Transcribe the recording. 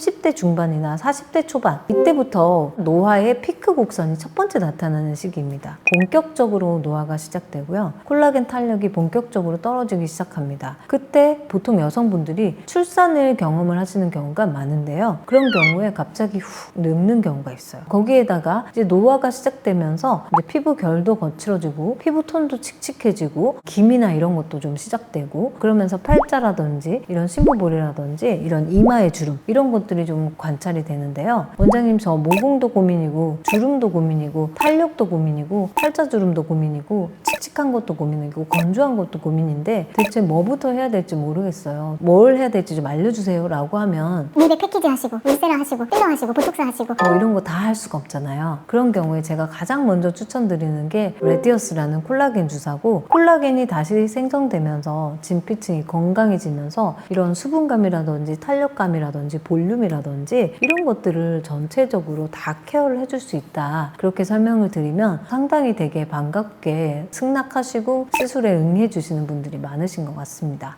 30대 중반이나 40대 초반 이때부터 노화의 피크 곡선이 첫 번째 나타나는 시기입니다. 본격적으로 노화가 시작되고요. 콜라겐 탄력이 본격적으로 떨어지기 시작합니다. 그때 보통 여성분들이 출산을 경험을 하시는 경우가 많은데요. 그런 경우에 갑자기 훅 늙는 경우가 있어요. 거기에다가 이제 노화가 시작되면서 이제 피부 결도 거칠어지고 피부 톤도 칙칙해지고 기미나 이런 것도 좀 시작되고 그러면서 팔자라든지 이런 심부볼이라든지 이런 이마의 주름 이런 것 들이 좀 관찰이 되는데요. 원장님 저 모공도 고민이고 주름도 고민이고 탄력도 고민이고 팔자 주름도 고민이고 칙칙한 것도 고민이고 건조한 것도 고민인데 대체 뭐부터 해야 될지 모르겠어요. 뭘 해야 될지 좀 알려주세요 라고 하면 미백 패키지 하시고 울세라 하시고 필러 하시고 보톡스 하시고 뭐 이런 거 다 할 수가 없잖아요. 그런 경우에 제가 가장 먼저 추천드리는 게 레디어스라는 콜라겐 주사고 콜라겐이 다시 생성되면서 진피층이 건강해지면서 이런 수분감이라든지 탄력감이라든지 볼륨이라든지 이런 것들을 전체적으로 다 케어를 해줄 수 있다. 그렇게 설명을 드리면 상당히 되게 반갑게 승 낙하시고 시술에 응해 주시는 분들이 많으신 것 같습니다.